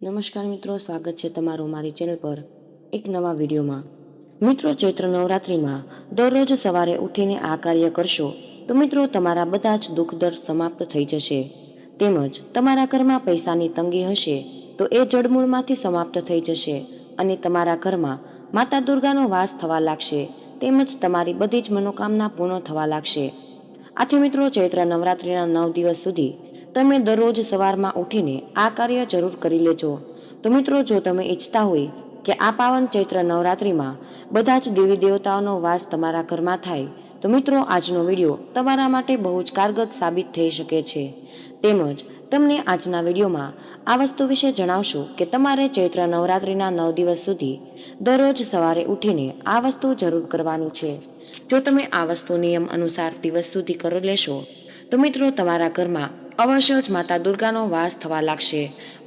નમસ્કાર મિત્રો, સ્વાગત છે તમારું મારી ચેનલ પર એક નવા વિડીયોમાં. મિત્રો, ચૈત્ર નવરાત્રિમાં દરરોજ સવારે ઉઠીને આ કાર્ય કરશો તો મિત્રો તમારા બધા જ દુઃખ દર સમાપ્ત થઈ જશે. તેમજ તમારા ઘરમાં પૈસાની તંગી હશે તો એ જડમૂળમાંથી સમાપ્ત થઈ જશે અને તમારા ઘરમાં માતા દુર્ગાનો વાસ થવા લાગશે તેમજ તમારી બધી જ મનોકામના પૂર્ણ થવા લાગશે. આથી મિત્રો, ચૈત્ર નવરાત્રિના નવ દિવસ સુધી તમે દરરોજ સવારમાં ઉઠીને આ કાર્ય જરૂર કરી લેજો. તો મિત્રો, જો તમે ઈચ્છતા હોય કે આ પાવન ચૈત્ર નવરાત્રિમાં બધા જ દેવી દેવતાઓનો વાસ તમારા ઘરમાં થાય, તો મિત્રો, આજનો વીડિયો તમારા માટે બહુ જ કારગત સાબિત થઈ શકે છે. તેમજ તમને આજના વિડીયોમાં આ વસ્તુ વિશે જણાવશું કે તમારે ચૈત્ર નવરાત્રિના નવ દિવસ સુધી દરરોજ સવારે ઉઠીને આ વસ્તુ જરૂર કરવાની છે. જો તમે આ વસ્તુ નિયમ અનુસાર દિવસ સુધી કરી લેશો, તો મિત્રો, તમારા ઘરમાં અવશ્ય જ માતા દુર્ગાનો વાસ થવા લાગશે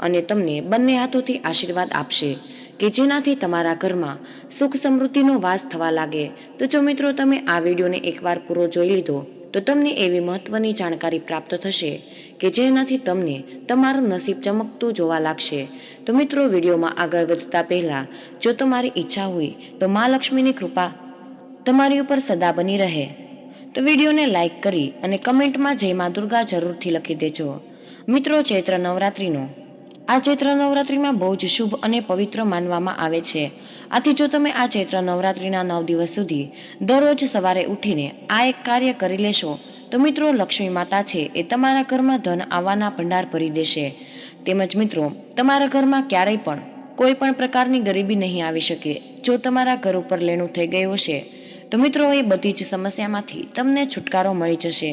અને તમને બંને હાથોથી આશીર્વાદ આપશે કે જેનાથી તમારા ઘરમાં સુખ સમૃદ્ધિનો વાસ થવા લાગે. તો જો મિત્રો તમે આ વિડીયોને એકવાર પૂરો જોઈ લીધો, તો તમને એવી મહત્વની જાણકારી પ્રાપ્ત થશે કે જેનાથી તમને તમારું નસીબ ચમકતું જોવા લાગશે. તો મિત્રો, વિડીયોમાં આગળ વધતા પહેલાં, જો તમારી ઈચ્છા હોય તો મા લક્ષ્મીની કૃપા તમારી ઉપર સદા બની રહે. તો વિડીયોને લાઇક કરી અને કમેન્ટમાં જય મા દુર્ગા જરૂરથી લખી દેજો. મિત્રો, ચૈત્ર નવરાત્રિનો. આ ચૈત્ર નવરાત્રિમાં બહુ જ શુભ અને પવિત્ર માનવામાં આવે છે. આથી જો તમે આ ચૈત્ર નવરાત્રિના નવ દિવસ સુધી દરરોજ સવારે ઉઠીને આ એક કાર્ય કરી લેશો, તો મિત્રો, લક્ષ્મી માતા છે એ તમારા ઘરમાં ધન આવવાના ભંડાર ભરી દેશે. તેમજ મિત્રો, તમારા ઘરમાં ક્યારેય પણ કોઈ પણ પ્રકારની ગરીબી નહીં આવી શકે. જો તમારા ઘર ઉપર લેણું થઈ ગયું હશે તો મિત્રો, એ બધી જ સમસ્યામાંથી તમને છુટકારો મળી જશે.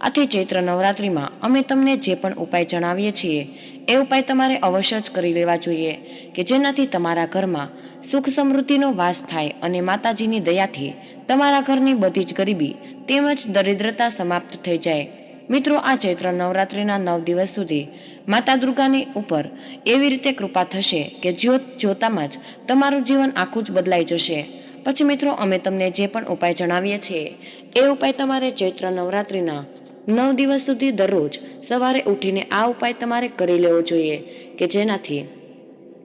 આથી ચૈત્ર નવરાત્રિમાં અમે તમને જે પણ ઉપાય જણાવીએ છીએ, એ ઉપાય તમારે અવશ્ય જ કરી લેવા જોઈએ કે જેનાથી તમારા ઘરમાં સુખ સમૃદ્ધિનો વાસ થાય અને માતાજીની દયાથી તમારા ઘરની બધી જ ગરીબી તેમજ દરિદ્રતા સમાપ્ત થઈ જાય. મિત્રો, આ ચૈત્ર નવરાત્રિના નવ દિવસ સુધી માતા દુર્ગાની ઉપર એવી રીતે કૃપા થશે કે જ્યોત જોતામાં જ તમારું જીવન આખું જ બદલાઈ જશે. પછી મિત્રો, અમે તમને જે પણ ઉપાય જણાવીએ છીએ, એ ઉપાય તમારે ચૈત્ર નવરાત્રિના નવ દિવસ સુધી દરરોજ સવારે ઉઠીને આ ઉપાય તમારે કરી લેવો જોઈએ, કે જેનાથી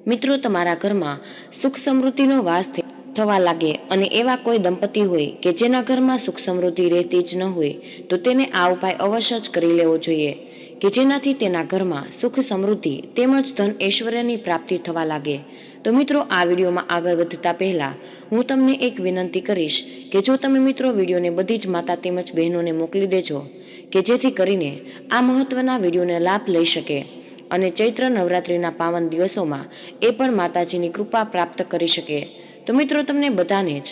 મિત્રો તમારા ઘરમાં સુખ સમૃદ્ધિનો વાસ થવા લાગે અને એવા કોઈ દંપતી હોય કે જેના ઘરમાં સુખ સમૃદ્ધિ રહેતી જ ન હોય, તો તેને આ ઉપાય અવશ્ય જ કરી લેવો જોઈએ, કે જેનાથી તેના ઘરમાં સુખ સમૃદ્ધિ તેમજ ધન ઐશ્વર્યની પ્રાપ્તિ થવા લાગે તો મિત્રો, આ વિડીયોમાં આગળ વધતા પહેલાં હું તમને એક વિનંતી કરીશ કે જો તમે મિત્રો વિડીયોને બધી જ માતા તેમજ બહેનોને મોકલી દેજો, કે જેથી કરીને આ મહત્ત્વના વિડીયોને લાભ લઈ શકે અને ચૈત્ર નવરાત્રિના પાવન દિવસોમાં એ પણ માતાજીની કૃપા પ્રાપ્ત કરી શકે. તો મિત્રો, તમને બધાને જ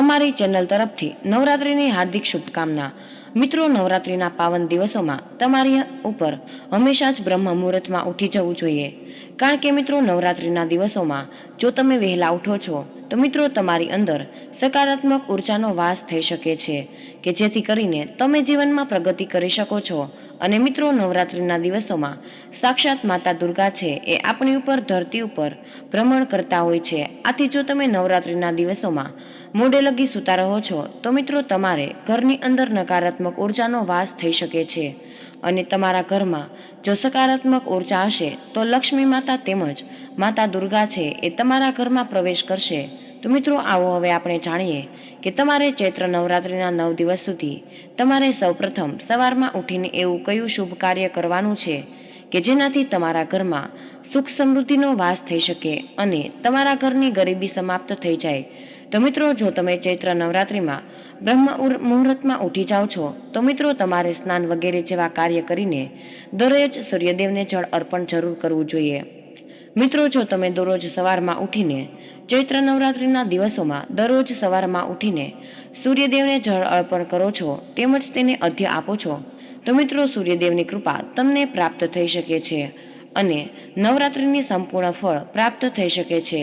અમારી ચેનલ તરફથી નવરાત્રિની હાર્દિક શુભકામના. મિત્રો, નવરાત્રિના પાવન દિવસોમાં તમારી ઉપર હંમેશા જ બ્રહ્મ મુહૂર્તમાં ઉઠી જવું જોઈએ. કારણ કે મિત્રો, નવરાત્રિના દિવસોમાં જો તમે વહેલા ઉઠો છો, તો મિત્રો તમારી અંદર સકારાત્મક ઉર્જાનો વાસ થઈ શકે છે, કે જેથી કરીને તમે જીવનમાં પ્રગતિ કરી શકો છો. અને મિત્રો, નવરાત્રિના દિવસોમાં સાક્ષાત માતા દુર્ગા છે એ આપણી ઉપર ધરતી ઉપર ભ્રમણ કરતા હોય છે. આથી જો તમે નવરાત્રિના દિવસોમાં મોડે લગી સૂતા રહો છો, તો મિત્રો તમારે ઘરની અંદર નકારાત્મક ઉર્જાનો વાસ થઈ શકે છે. અને તમારા ઘરમાં જો સકારાત્મક ઊર્જા હશે, તો લક્ષ્મી માતા તેમજ માતા દુર્ગા છે એ તમારા ઘરમાં પ્રવેશ કરશે. તો મિત્રો આવો હવે આપણે જાણીએ કે તમારે ચૈત્ર નવરાત્રિના નવ દિવસ સુધી તમારે સૌપ્રથમ સવારમાં ઉઠીને એવું કયું શુભ કાર્ય કરવાનું છે કે જેનાથી તમારા ઘરમાં સુખ સમૃદ્ધિનો વાસ થઈ શકે અને તમારા ઘરની ગરીબી સમાપ્ત થઈ જાય. તો મિત્રો, જો તમે ચૈત્ર નવરાત્રિમાં બ્રહ્મ મુહૂર્તમાં ઉઠી જાઓ છો, તો મિત્રો તમારે સ્નાન વગેરે જેવા કાર્ય કરીને દરરોજ સૂર્યદેવને જળ અર્પણ જરૂર કરવું જોઈએ. મિત્રો, જો તમે દરરોજ સવારમાં ઉઠીને ચૈત્ર નવરાત્રિના દિવસોમાં દરરોજ સવારમાં ઉઠીને સૂર્યદેવને જળ અર્પણ કરો છો, તેમજ તેને અધ્ય આપો છો, તો મિત્રો સૂર્યદેવની કૃપા તમને પ્રાપ્ત થઈ શકે છે અને નવરાત્રિની સંપૂર્ણ ફળ પ્રાપ્ત થઈ શકે છે.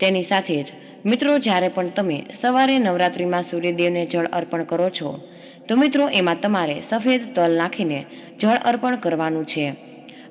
તેની સાથે જ મિત્રો, જ્યારે પણ તમે સવારે નવરાત્રિમાં સૂર્યદેવને જળ અર્પણ કરો છો, તો મિત્રો, એમાં તમારે સફેદ તલ નાખીને જળ અર્પણ કરવાનું છે.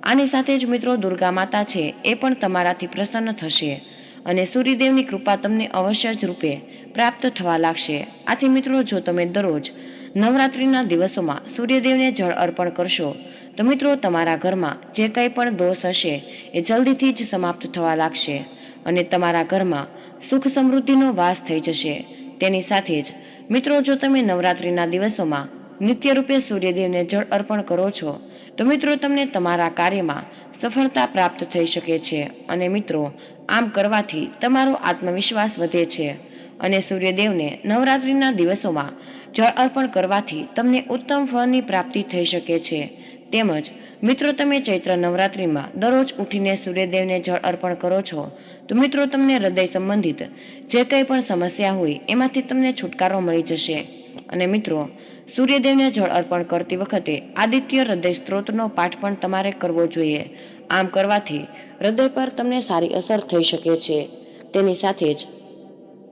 આની સાથે જ મિત્રો, દુર્ગા માતા છે, એ પણ તમારાથી પ્રસન્ન થશે અને સૂર્યદેવની કૃપા તમને અવશ્ય જ રૂપે પ્રાપ્ત થવા લાગશે. આથી મિત્રો, જો તમે દરરોજ નવરાત્રિના દિવસોમાં સૂર્યદેવને જળ અર્પણ કરશો, તો મિત્રો, તમારા ઘરમાં જે કંઈ પણ દોષ હશે, એ જલ્દીથી જ સમાપ્ત થવા લાગશે અને તમારા ઘરમાં સુખ સમૃદ્ધિનો વાસ થઈ જશે. તેની સાથે જ, મિત્રો, જો તમે નવરાત્રિના દિવસોમાં નિત્ય રૂપે સૂર્યદેવને જળ અર્પણ કરો છો, તો મિત્રો, તમને તમારા કાર્યમાં સફળતા પ્રાપ્ત થઈ શકે છે. અને મિત્રો, આમ કરવાથી તમારો આત્મવિશ્વાસ વધે છે. અને સૂર્યદેવને નવરાત્રિના દિવસોમાં જળ અર્પણ કરવાથી તમને ઉત્તમ ફળની પ્રાપ્તિ થઈ શકે છે. તેમજ, મિત્રો, તમે ચૈત્ર નવરાત્રિમાં દરરોજ ઉઠીને સૂર્યદેવને જળ અર્પણ કરો છો, તો મિત્રો, તમને હૃદય સંબંધિત જે કંઈ પણ સમસ્યા હોય, એમાંથી તમને છુટકારો મળી જશે. અને મિત્રો, સૂર્યદેવને જળ અર્પણ કરતી વખતે આદિત્ય હૃદય સ્ત્રોતનો પાઠ પણ તમારે કરવો જોઈએ. આમ કરવાથી હૃદય પર તમને સારી અસર થઈ શકે છે. તેની સાથે જ,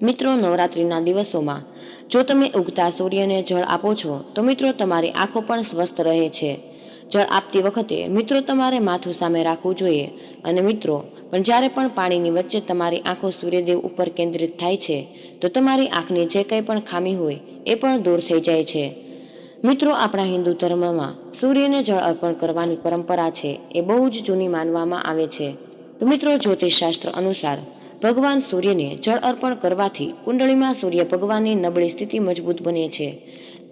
મિત્રો, નવરાત્રિના દિવસોમાં જો તમે ઉગતા સૂર્યને જળ આપો છો, તો મિત્રો, તમારી આંખો પણ સ્વસ્થ રહે છે. જળ આપતી વખતે મિત્રો તમારે માથું સામે રાખવું જોઈએ. અને મિત્રો, પણ જ્યારે પણ પાણીની વચ્ચે તમારી આંખો સૂર્યદેવ ઉપર કેન્દ્રિત થાય છે, તો તમારી આંખની જે કંઈ પણ ખામી હોય, એ પણ દૂર થઈ જાય છે. મિત્રો, આપણા હિન્દુ ધર્મમાં સૂર્યને જળ અર્પણ કરવાની પરંપરા છે, એ બહુ જ જૂની માનવામાં આવે છે. તો મિત્રો, જ્યોતિષશાસ્ત્ર અનુસાર ભગવાન સૂર્યને જળ અર્પણ કરવાથી કુંડળીમાં સૂર્ય ભગવાનની નબળી સ્થિતિ મજબૂત બને છે.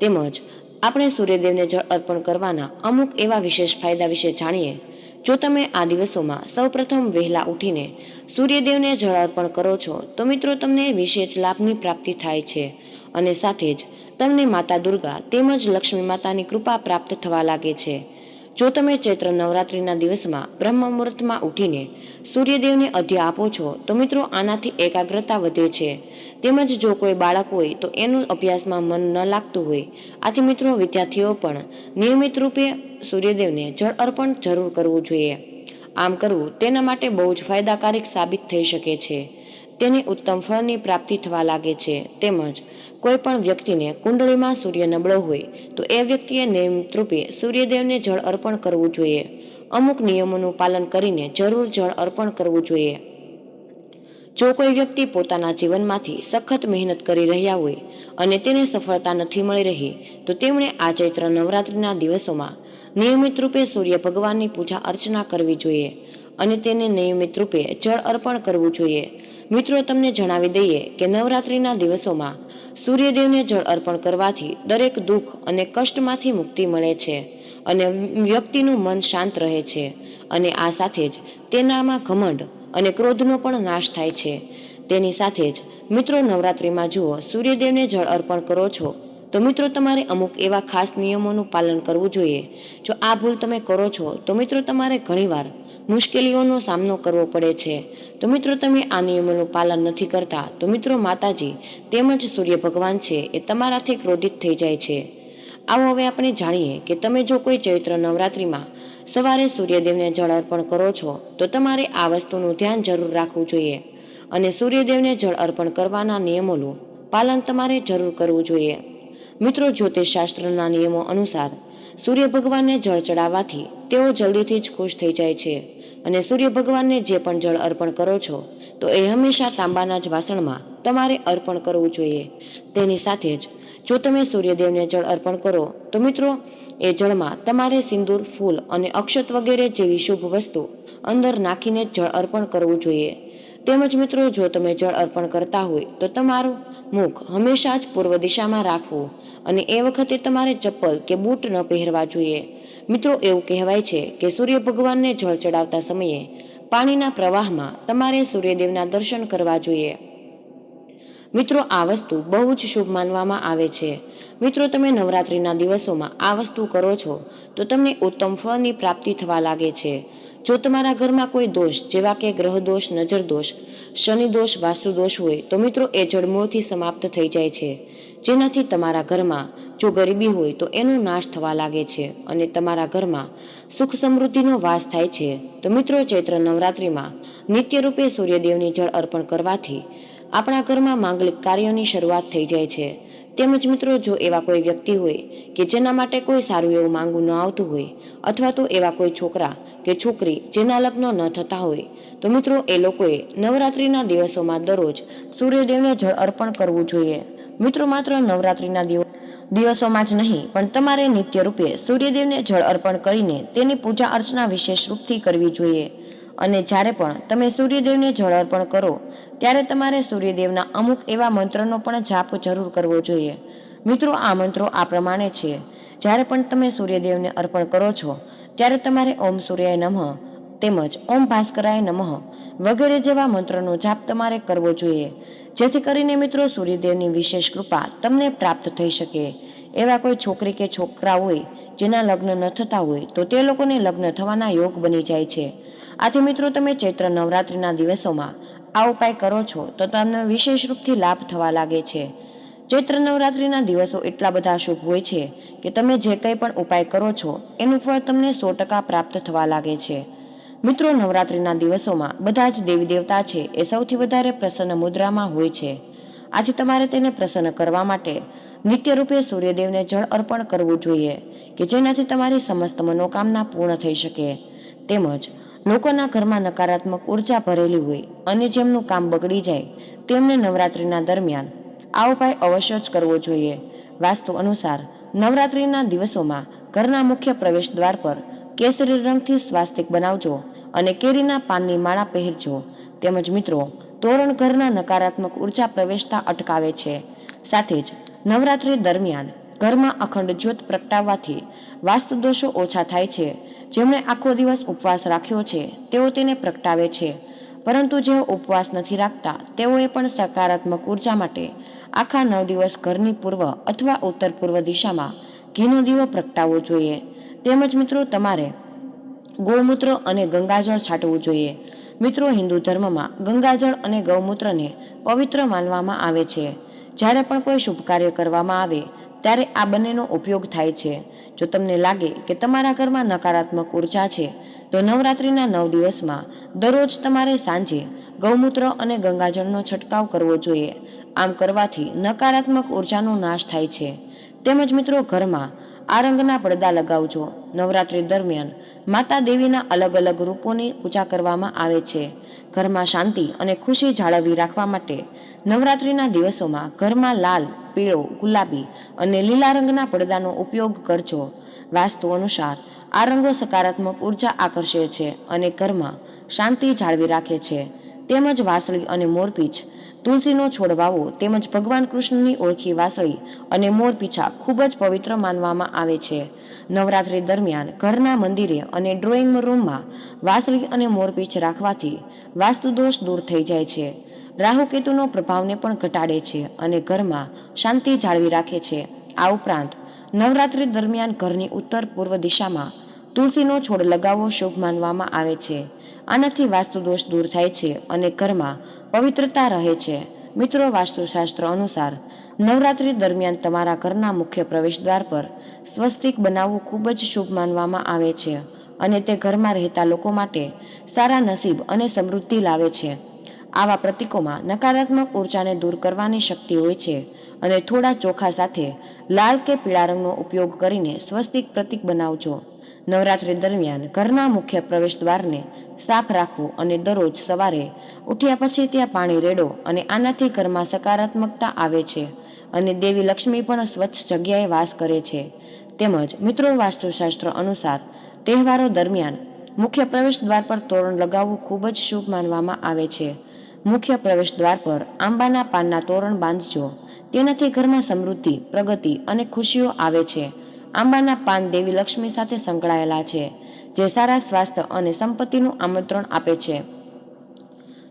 તેમજ આપણે સૂર્યદેવને જળ અર્પણ કરવાના અમુક એવા વિશેષ ફાયદા વિશે જાણીએ. જો તમે આ દિવસોમાં સૌપ્રથમ વહેલા ઉઠીને સૂર્યદેવને જળ અર્પણ કરો છો, તો મિત્રો તમને વિશેષ લાભની પ્રાપ્તિ થાય છે. અને સાથે જ તમને માતા દુર્ગા તેમજ લક્ષ્મી માતાની કૃપા પ્રાપ્ત થવા લાગે છે. જો તમે ચૈત્ર નવરાત્રિના દિવસમાં બ્રહ્મ મુહૂર્તમાં ઉઠીને સૂર્યદેવને અધ્ય આપો છો, તો મિત્રો આનાથી એકાગ્રતા વધે છે. તેમજ જો કોઈ બાળક હોય, તો એનું અભ્યાસમાં મન ન લાગતું હોય. આથી મિત્રો વિદ્યાર્થીઓ પણ નિયમિત રૂપે સૂર્યદેવને જળ અર્પણ જરૂર કરવું જોઈએ. આમ કરવું તેના માટે બહુ જ ફાયદાકારક સાબિત થઈ શકે છે. તેની ઉત્તમ ફળની પ્રાપ્તિ થવા લાગે છે. તેમજ કોઈ પણ વ્યક્તિને કુંડળીમાં સૂર્ય નબળો હોય, તો એ વ્યક્તિએ નિયમિત રૂપે સૂર્યદેવને જળ અર્પણ કરવું જોઈએ. અમુક નિયમોનું પાલન કરીને જરૂર જળ અર્પણ કરવું જોઈએ. જો કોઈ વ્યક્તિ પોતાના જીવનમાંથી સખત મહેનત કરી રહ્યા હોય અને તેને સફળતા નથી મળી રહી, તો તેમણે આ ચૈત્ર નવરાત્રિના દિવસોમાં નિયમિત રૂપે સૂર્ય ભગવાનની પૂજા અર્ચના કરવી જોઈએ અને તેને નિયમિત રૂપે જળ અર્પણ કરવું જોઈએ. મિત્રો, તમને જણાવી દઈએ કે નવરાત્રિના દિવસોમાં સૂર્યદેવને જળ અર્પણ કરવાથી દરેક દુઃખ અને કષ્ટમાંથી મુક્તિ મળે છે અને વ્યક્તિનું મન શાંત રહે છે અને આ સાથે જ તેનામાં ઘમંડ અને ક્રોધનો પણ નાશ થાય છે. તેની સાથે જ મિત્રો નવરાત્રિમાં જુઓ, સૂર્યદેવને જળ અર્પણ કરો છો, તો મિત્રો તમારે અમુક એવા ખાસ નિયમોનું પાલન કરવું જોઈએ. જો આ ભૂલ તમે કરો છો, તો મિત્રો તમારે ઘણીવાર મુશ્કેલીઓનો સામનો કરવો પડે છે. તો મિત્રો, તમે આ નિયમોનું પાલન નથી કરતા. તો મિત્રો, માતાજી, તેમજ સૂર્ય ભગવાન છે એ તમારાથી ક્રોધિત થઈ જાય છે. આવો હવે આપણે જાણીએ કે તમે જો કોઈ ચૈત્ર નવરાત્રિમાં સવારે સૂર્યદેવને જળ અર્પણ કરો છો, તો તમારે આ વસ્તુનું ધ્યાન જરૂર રાખવું જોઈએ. અને સૂર્યદેવને જળ અર્પણ કરવાના નિયમોનું પાલન તમારે જરૂર કરવું જોઈએ. મિત્રો, જ્યોતિષશાસ્ત્રના નિયમો અનુસાર સૂર્ય ભગવાનને જળ ચડાવવાથી તેઓ જલ્દીથી જ ખુશ થઈ જાય છે. અને સૂર્ય ભગવાનને જે પણ જળ અર્પણ કરો છો, તો એ હંમેશા તાંબાના જ વાસણમાં તમારે અર્પણ કરવું જોઈએ. તેની સાથે જ, જો તમે સૂર્યદેવને જળ અર્પણ કરો, તો મિત્રો, એ જળમાં તમારે સિંદૂર, ફૂલ અને અક્ષત વગેરે જેવી શુભ વસ્તુ અંદર નાખીને જળ અર્પણ કરવું જોઈએ. તેમજ મિત્રો, જો તમે જળ અર્પણ કરતા હોય, તો તમારું મુખ હંમેશા જ પૂર્વ દિશામાં રાખવું અને એ વખતે તમારે ચપ્પલ કે બૂટ ન પહેરવા જોઈએ. મિત્રો એવું કહેવાય છે કે સૂર્ય ભગવાનને જળ ચડાવતા સમયે પાણીના પ્રવાહમાં તમારે સૂર્યદેવના દર્શન કરવા જોઈએ. મિત્રો, આ વસ્તુ બહુ જ શુભ માનવામાં આવે છે. મિત્રો, તમે નવરાત્રિના દિવસોમાં આ વસ્તુ કરો છો તો તમને ઉત્તમ ફળની પ્રાપ્તિ થવા લાગે છે. જો તમારા ઘરમાં કોઈ દોષ, જેવા કે ગ્રહ દોષ, નજર દોષ, શનિ દોષ, વાસ્તુ દોષ હોય તો મિત્રો, એ જળમૂળથી સમાપ્ત થઈ જાય છે. જેનાથી તમારા ઘરમાં જો ગરીબી હોય તો એનો નાશ થવા લાગે છે અને તમારા ઘરમાં સુખ સમૃદ્ધિનો વાસ થાય છે. તો મિત્રો, ચૈત્ર નવરાત્રિમાં નિત્ય રૂપે સૂર્યદેવની જળ અર્પણ કરવાથી આપણા ઘરમાં માંગલિક કાર્યોની શરૂઆત થઈ જાય છે. તેમજ મિત્રો, જો એવા કોઈ વ્યક્તિ હોય કે જેના માટે કોઈ સારું એવું માંગવું ન આવતું હોય, અથવા તો એવા કોઈ છોકરા કે છોકરી જેના લગ્ન ન થતા હોય, તો મિત્રો, એ લોકોએ નવરાત્રિના દિવસોમાં દરરોજ સૂર્યદેવને જળ અર્પણ કરવું જોઈએ. મિત્રો, માત્ર નવરાત્રિના દિવસ દિવસોમાં જ નહીં, પણ તમારે નિત્ય રૂપે સૂર્યદેવને જળ અર્પણ કરીને તેની પૂજા અર્ચના વિશેષ રૂપથી કરવી જોઈએ. અને જ્યારે પણ તમે સૂર્યદેવને જળ અર્પણ કરો, ત્યારે તમારે સૂર્યદેવના અમુક એવા મંત્રનો પણ જાપ જરૂર કરવો જોઈએ. મિત્રો, આ મંત્રો આ પ્રમાણે છે. જ્યારે પણ તમે સૂર્યદેવને અર્પણ કરો છો, ત્યારે તમારે ઓમ સૂર્યાય નમઃ તેમજ ઓમ ભાસ્કરાય નમઃ વગેરે જેવા મંત્રનો જાપ તમારે કરવો જોઈએ. જેથી કરીને મિત્રો સૂર્યદેવની વિશેષ કૃપા તમને પ્રાપ્ત થઈ શકે. એવા કોઈ છોકરી કે છોકરા હોય જેના લગ્ન ન થતા હોય તો તે લોકોને લગ્ન થવાના યોગ બની જાય છે. આથી મિત્રો તમે ચૈત્ર નવરાત્રિના દિવસોમાં આ ઉપાય કરો છો તો તમને વિશેષ રૂપથી લાભ થવા લાગે છે. ચૈત્ર નવરાત્રિના દિવસો એટલા બધા શુભ હોય છે કે તમે જે કંઈ પણ ઉપાય કરો છો એનું ફળ તમને સો ટકા પ્રાપ્ત થવા લાગે છે. મિત્રો, નવરાત્રિના દિવસોમાં બધા જ દેવી દેવતા છે એ સૌથી વધારે પ્રસન્ન મુદ્રામાં હોય છે. આજે તમારે તેને પ્રસન્ન કરવા માટે નિત્ય રૂપે સૂર્યદેવને જળ અર્પણ કરવું જોઈએ કે જેનાથી તમારી સમસ્ત મનોકામના પૂર્ણ થઈ શકે. તેમજ લોકોના ઘરમાં નકારાત્મક ઊર્જા ભરેલી હોય અને જેમનું કામ બગડી જાય તેમને નવરાત્રિના દરમિયાન આ ઉપાય અવશ્ય જ કરવો જોઈએ. વાસ્તુ અનુસાર નવરાત્રિના દિવસોમાં ઘરના મુખ્ય પ્રવેશ દ્વાર પર કેસરી રંગથી સ્વાસ્તિક બનાવજો અને કેરીના પાનની માળા પહેરજો. તેમજ મિત્રો, તોરણ ઘરના નકારાત્મક ઊર્જા પ્રવેશતા અટકાવે છે. સાથે જ નવરાત્રિ દરમિયાન ઘરમાં અખંડ જ્યોત પ્રગટાવવાથી વાસ્તુદોષો ઓછા થાય છે. જેમણે આખો દિવસ ઉપવાસ રાખ્યો છે, તેઓ તેને પ્રગટાવે છે. પરંતુ જેઓ ઉપવાસ નથી રાખતા, તેઓએ પણ સકારાત્મક ઊર્જા માટે આખા નવ દિવસ ઘરની પૂર્વ અથવા ઉત્તર પૂર્વ દિશામાં ઘીનો દીવો પ્રગટાવવો જોઈએ. તેમજ મિત્રો તમારે ગૌમૂત્ર અને ગંગાજળ છાંટવું જોઈએ. મિત્રો, હિન્દુ ધર્મમાં ગંગાજળ અને ગૌમૂત્રને પવિત્ર માનવામાં આવે છે. જ્યારે પણ કોઈ શુભ કાર્ય કરવામાં આવે, ત્યારે આ બંનેનો ઉપયોગ થાય છે. જો તમને લાગે કે તમારા ઘરમાં નકારાત્મક ઊર્જા છે, તો નવરાત્રિના નવ દિવસમાં દરરોજ તમારે સાંજે ગૌમૂત્ર અને ગંગાજળનો છંટકાવ કરવો જોઈએ. આમ કરવાથી નકારાત્મક ઉર્જાનો નાશ થાય છે. તેમજ મિત્રો, ઘરમાં આ રંગના પડદા લગાવજો. નવરાત્રિ દરમિયાન માતા દેવીના અલગ અલગ રૂપોની પૂજા કરવામાં આવે છે. ઘરમાં શાંતિ અને ખુશી જાળવી રાખવા માટે નવરાત્રિના દિવસોમાં ઘરમાં લાલ, પીળો, ગુલાબી અને લીલા રંગના પડદાનો ઉપયોગ કરજો. વાસ્તુ અનુસાર આ રંગો સકારાત્મક ઊર્જા આકર્ષે છે અને ઘરમાં શાંતિ જાળવી રાખે છે. તેમજ વાસળી અને મોરપીંછ તુલસીનો છોડ વાવવો તેમજ ભગવાન કૃષ્ણની ઓળખી વાસળી અને મોરપીછા ખૂબ જ પવિત્ર માનવામાં આવે છે. નવરાત્રી દરમિયાન ઘરના મંદિરે અને ડ્રોઈંગ રૂમમાં વાસળી અને મોરપીછ રાખવાથી વાસ્તુદોષ દૂર થઈ જાય છે. રાહુકેતુનો પ્રભાવને પણ ઘટાડે છે અને ઘરમાં શાંતિ જાળવી રાખે છે. આ ઉપરાંત નવરાત્રી દરમિયાન ઘરની ઉત્તર પૂર્વ દિશામાં તુલસીનો છોડ લગાવવો શુભ માનવામાં આવે છે. આનાથી વાસ્તુદોષ દૂર થાય છે અને ઘરમાં પવિત્રતા રહે છે. મિત્રો, વાસ્તુશાસ્ત્ર અનુસાર, નવરાત્રિ દરમિયાન તમારા ઘરના મુખ્ય પ્રવેશદ્વાર પર સ્વસ્તિક બનાવવું ખૂબ જ શુભ માનવામાં આવે છે અને તે ઘરમાં રહેતા લોકો માટે સારા નસીબ અને સમૃદ્ધિ લાવે છે. આવા પ્રતીકોમાં નકારાત્મક ઉર્જાને દૂર કરવાની શક્તિ હોય છે અને થોડા ચોખા સાથે લાલ કે પીળા રંગનો ઉપયોગ કરીને સ્વસ્તિક પ્રતીક બનાવજો. નવરાત્રિ દરમિયાન ઘરના મુખ્ય પ્રવેશ દ્વારને સાફ રાખવું અને દરરોજ સવારે ઉઠ્યા પછી ત્યાં પાણી રેડો અને આનાથી ઘરમાં સકારાત્મકતા આવે છે અને દેવી લક્ષ્મી પણ સ્વચ્છ જગ્યાએ વાસ કરે છે. તેમજ મિત્રો વાસ્તુશાસ્ત્ર અનુસાર તહેવારો દરમિયાન મુખ્ય પ્રવેશ દ્વાર પર તોરણ લગાવવું ખૂબ જ શુભ માનવામાં આવે છે. મુખ્ય પ્રવેશ દ્વાર પર આંબાના પાનના તોરણ બાંધજો. તેનાથી ઘરમાં સમૃદ્ધિ, પ્રગતિ અને ખુશીઓ આવે છે. આંબાના પાન દેવી લક્ષ્મી સાથે સંકળાયેલા છે. જે સારા સ્વાસ્થ્ય અને સંપત્તિનું આમંત્રણ આપે છે.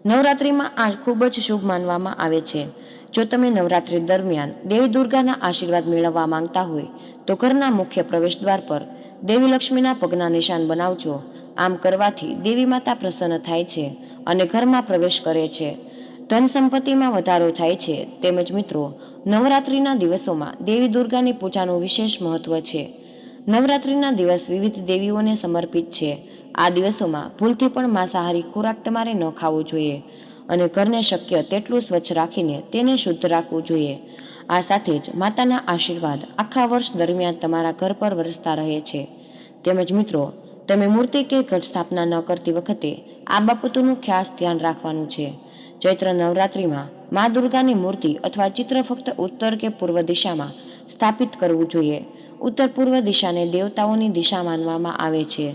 નવરાત્રિમાં આ ખૂબ જ શુભ માનવામાં આવે છે. જો તમે નવરાત્રિ દરમિયાન દેવી દુર્ગાના આશીર્વાદ મેળવવા માંગતા હોય, તો ઘરના મુખ્ય પ્રવેશ દ્વાર પર દેવી લક્ષ્મીના પગના નિશાન બનાવજો. આમ કરવાથી દેવી માતા પ્રસન્ન થાય છે અને ઘરમાં પ્રવેશ કરે છે. ધન સંપત્તિમાં વધારો થાય છે. તેમજ મિત્રો, નવરાત્રિના દિવસોમાં દેવી દુર્ગાની પૂજાનું વિશેષ મહત્વ છે. નવરાત્રિના દિવસ વિવિધ દેવીઓને સમર્પિત છે. આ દિવસોમાં ભૂલથી પણ માંસાહારી ખોરાક તમારે ન ખાવો જોઈએ અને ઘરને શક્ય તેટલું સ્વચ્છ રાખીને તેને શુદ્ધ રાખવું જોઈએ. આ સાથે જ માતાના આશીર્વાદ આખા વર્ષ દરમિયાન તમારા ઘર પર વરસતા રહે છે. તેમજ મિત્રો, તમે મૂર્તિ કે ઘટ સ્થાપના ન કરતી વખતે આ બાબતોનું ખાસ ધ્યાન રાખવાનું છે. ચૈત્ર નવરાત્રિમાં મા દુર્ગાની મૂર્તિ અથવા ચિત્ર ફક્ત ઉત્તર કે પૂર્વ દિશામાં સ્થાપિત કરવું જોઈએ. ઉત્તર પૂર્વ દિશાને દેવતાઓની દિશા માનવામાં આવે છે.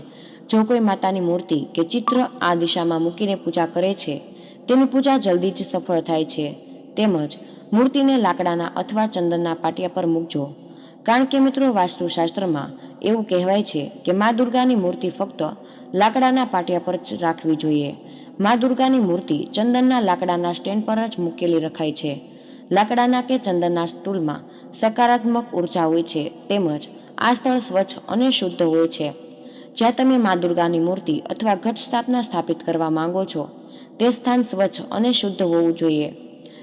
જો કોઈ માતાની મૂર્તિ કે ચિત્ર આ દિશામાં મૂકીને પૂજા કરે છે, તેની પૂજા જલ્દી જ સફળ થાય છે. તેમજ મૂર્તિને લાકડાના અથવા ચંદનના પાટિયા પર મૂકજો. કારણ કે મિત્રો, વાસ્તુશાસ્ત્રમાં એવું કહેવાય છે કે મા દુર્ગાની મૂર્તિ ફક્ત લાકડાના પાટિયા પર જ રાખવી જોઈએ. મા દુર્ગાની મૂર્તિ ચંદનના લાકડાના સ્ટેન્ડ પર જ મૂકેલી રખાય છે. લાકડાના કે ચંદનના સ્ટૂલમાં સકારાત્મક ઊર્જા હોય છે, તેમજ આ સ્થળ સ્વચ્છ અને શુદ્ધ હોય છે. જ્યાં તમે મા દુર્ગાની મૂર્તિ અથવા ઘટ સ્થાપના સ્થાપિત કરવા માંગો છો, તે સ્થાન સ્વચ્છ અને શુદ્ધ હોવું જોઈએ.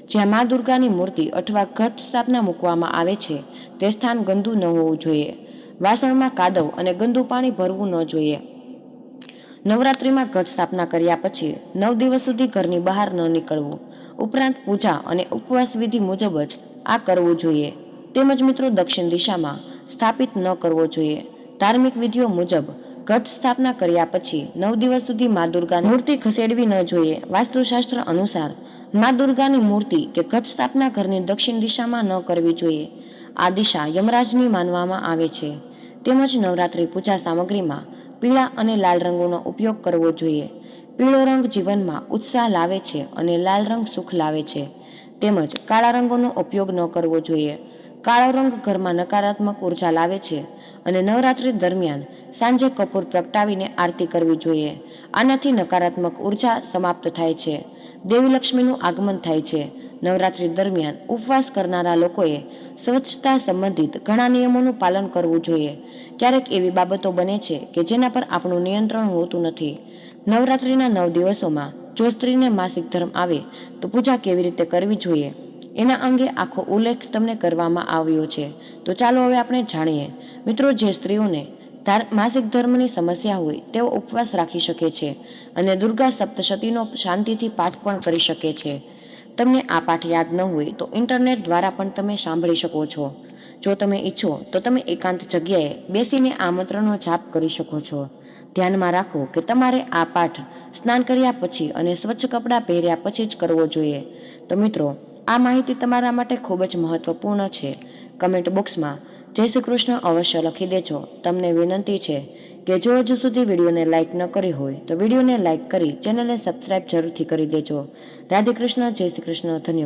જ્યાં મા દુર્ગાની મૂર્તિ અથવા ઘટ સ્થાપના મૂકવામાં આવે છે, તે સ્થાન ગંદુ ન હોવું જોઈએ. વાસણમાં કાદવ અને ગંદુ પાણી ભરવું ન જોઈએ. નવરાત્રિમાં ઘટ સ્થાપના કર્યા પછી નવ દિવસ સુધી ઘરની બહાર ન નીકળવું. ઉપરાંત પૂજા અને ઉપવાસ વિધિ મુજબ જ આ કરવું જોઈએ. તેમજ મિત્રો દક્ષિણ દિશામાં સ્થાપિત ન કરવો જોઈએ. ધાર્મિક વિધિઓ મુજબ ઘટ સ્થાપના કર્યા પછી નવ દિવસ સુધી મા દુર્ગાની મૂર્તિ ખસેડવી ન જોઈએ. વાસ્તુશાસ્ત્ર અનુસાર મા દુર્ગાની મૂર્તિ કે ઘટ સ્થાપના ઘરની દક્ષિણ દિશામાં ન કરવી જોઈએ. આ દિશા યમરાજની માનવામાં આવે છે. તેમજ નવરાત્રિ પૂજા સામગ્રીમાં પીળા અને લાલ રંગોનો ઉપયોગ કરવો જોઈએ. પીળો રંગ જીવનમાં ઉત્સાહ લાવે છે અને લાલ રંગ સુખ લાવે છે. તેમજ કાળા રંગોનો ઉપયોગ ન કરવો જોઈએ. કાળો રંગ ઘરમાં નકારાત્મક ઊર્જા લાવે છે અને નવરાત્રિ દરમિયાન સાંજે કપૂર પ્રગટાવીને આરતી કરવી જોઈએ. આનાથી નકારાત્મક ઊર્જા સમાપ્ત થાય છે. દેવલક્ષ્મીનું આગમન થાય છે. નવરાત્રિ દરમિયાન ઉપવાસ કરનારા લોકોએ સ્વચ્છતા સંબંધિત ઘણા નિયમોનું પાલન કરવું જોઈએ. ક્યારેક એવી બાબતો બને છે કે જેના પર આપણું નિયંત્રણ હોતું નથી. નવરાત્રિના નવ દિવસોમાં જો સ્ત્રીને માસિક ધર્મ આવે તો પૂજા કેવી રીતે કરવી જોઈએ? એના અંગે આખો ઉલ્લેખ તમને કરવામાં આવ્યો છે. તો ચાલો હવે આપણે જાણીએ. મિત્રો, જે સ્ત્રીઓને માસિક ધર્મની સમસ્યા હોય, તેઓ ઉપવાસ રાખી શકે છે અને દુર્ગા સપ્તશતીનો શાંતિથી પાઠ પણ કરી શકે છે. તમને આ પાઠ યાદ ન હોય તો ઇન્ટરનેટ દ્વારા પણ તમે સાંભળી શકો છો. જો તમે ઈચ્છો તો તમે એકાંત જગ્યાએ બેસીને આ મંત્રનો જાપ કરી શકો છો. ધ્યાનમાં રાખો કે તમારે આ પાઠ સ્નાન કર્યા પછી અને સ્વચ્છ કપડાં પહેર્યા પછી જ કરવો જોઈએ. તો મિત્રો આ માહિતી તમારા માટે ખૂબ જ મહત્વપૂર્ણ છે. કમેન્ટ બોક્સમાં, જય શ્રી કૃષ્ણ, અવશ્ય લખી દેજો. તમને વિનંતી છે કે જો હજુ સુધી વિડીયોને લાઇક ન કરી હોય, તો વિડીયોને લાઇક કરી ચેનલને સબસ્ક્રાઇબ જરૂરથી કરી દેજો. રાધે કૃષ્ણ, જય શ્રી કૃષ્ણ, ધન્યવાદ.